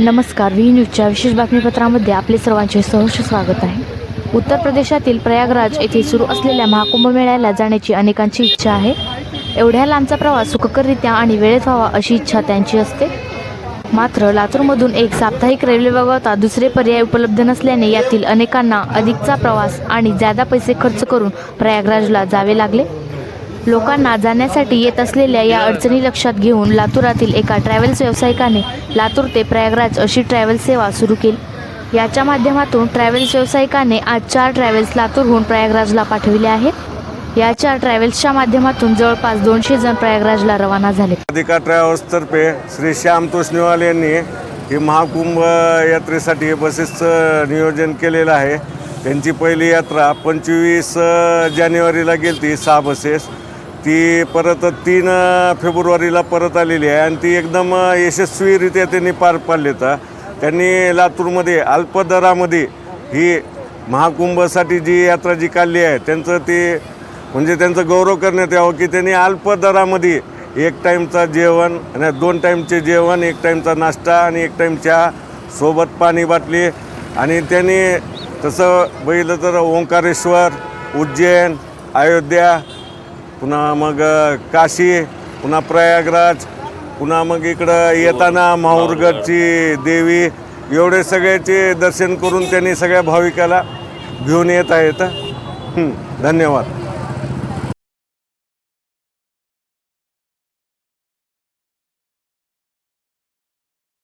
नमस्कार व्ही न्यूजच्या विशेष बातमीपत्रामध्ये आपले सर्वांचे सहर्ष स्वागत आहे. उत्तर प्रदेशातील प्रयागराज येथे सुरू असलेल्या महाकुंभ मेळ्याला जाण्याची अनेकांची इच्छा आहे. एवढ्या लांबचा प्रवास सुखकररित्या आणि वेळेत व्हावा अशी इच्छा त्यांची असते. मात्र लातूरमधून एक साप्ताहिक रेल्वे वगळता दुसरे पर्याय उपलब्ध नसल्याने यातील अनेकांना अधिकचा प्रवास आणि जादा पैसे खर्च करून प्रयागराजला जावे लागले. लोकांना जाण्यासाठी येत असलेल्या या अडचणी लक्षात घेऊन लातूरातील एका ट्रॅव्हल्स व्यावसायिकाने लातूर ते प्रयागराज अशी ट्रॅव्हल सेवा सुरू केली. याच्या माध्यमातून ट्रॅव्हल्स व्यावसायिकाने आज चार ट्रॅव्हल्स लातूरहून प्रयागराजला पाठविले आहेत. या चार ट्रॅव्हल्सच्या माध्यमातून जवळपास दोनशे जण प्रयागराजला रवाना झाले. अधिका ट्रॅव्हल्सतर्फे श्री श्याम तोष्णीवाल यांनी ही महाकुंभ यात्रेसाठी बसेसचं नियोजन केलेलं आहे. त्यांची पहिली यात्रा पंचवीस जानेवारीला गेली ती सहा बसेस. ती परत तीन फेब्रुवारीला परत आलेली आहे आणि ती एकदम यशस्वीरित्या त्यांनी पार पाडली तर त्यांनी लातूरमध्ये अल्पदरामध्ये ही महाकुंभसाठी जी यात्रा जी काढली आहे त्यांचं ते म्हणजे त्यांचं गौरव करण्यात यावं की त्यांनी अल्प दरामध्ये एक टाईमचा जेवण आणि दोन टाईमचे जेवण एक टाईमचा नाश्ता आणि एक टाईम चहा सोबत पाणी बाटली. आणि त्यांनी तसं बघितलं तर ओंकारेश्वर उज्जैन अयोध्या पुन्हा मग काशी पुन्हा प्रयागराज पुन्हा मग इकडं येताना माहूरगडची देवी एवढे सगळ्याचे दर्शन करून त्यांनी सगळ्या भाविकाला घेऊन येत आहेत. हं, धन्यवाद.